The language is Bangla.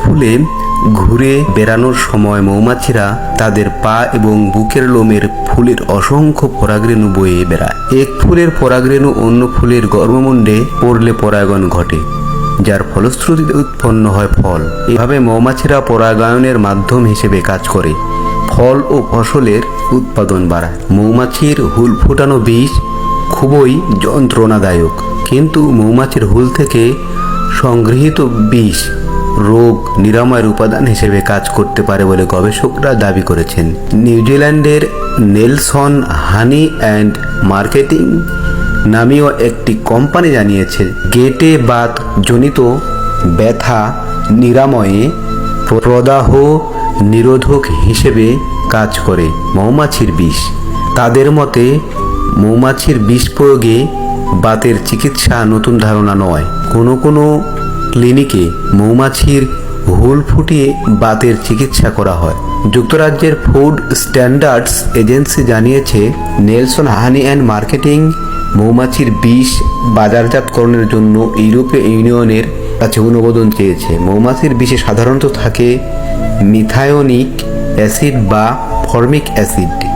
ফুলে ঘুরে বেড়ানোর সময় মৌমাছিরা তাদের পা এবং বুকের লোমের ফুলের অসংখ্য পরাগরেণু বয়ে বেড়ায়। এক ফুলের পরাগরেণু অন্য ফুলের গর্ভমুণ্ডে পড়লে পরাগণ ঘটে, যার ফলশ্রুতিতে উৎপন্ন হয় ফল। এভাবে মৌমাছিরা পরাগায়নের মাধ্যম হিসেবে কাজ করে, ফল ও ফসলের উৎপাদন বাড়ায়। মৌমাছির হুল ফুটানো বীজ খুবই যন্ত্রণাদায়ক, কিন্তু মৌমাছির হুল থেকে সংগৃহীত বিষ রোগ নিরাময়ের উপাদান হিসেবে কাজ করতে পারে বলে গবেষকরা দাবি করেছেন। নিউজিল্যান্ডের নেলসন হানি অ্যান্ড মার্কেটিং নামীয় একটি কোম্পানি জানিয়েছে, গেটে বাত জনিত ব্যথা নিরাময়ে প্রদাহ নিরোধক হিসেবে কাজ করে। মৌমাছির বিষ। তাদের মতে, মৌমাছির বিষ প্রয়োগে বাতের চিকিৎসা নতুন ধারণা নয়। কোনো কোনো ক্লিনিকে মৌমাছির হুল ফুটিয়ে বাতের চিকিৎসা করা হয়। যুক্তরাজ্যের ফুড স্ট্যান্ডার্ডস এজেন্সি জানিয়েছে, নেলসন হানি অ্যান্ড মার্কেটিং মৌমাছির বিষ বাজারজাতকরণের জন্য ইউরোপীয় ইউনিয়নের কাছে অনুমোদন চেয়েছে। মৌমাছির বিষে সাধারণত থাকে মিথায়োনিক অ্যাসিড বা ফর্মিক অ্যাসিড।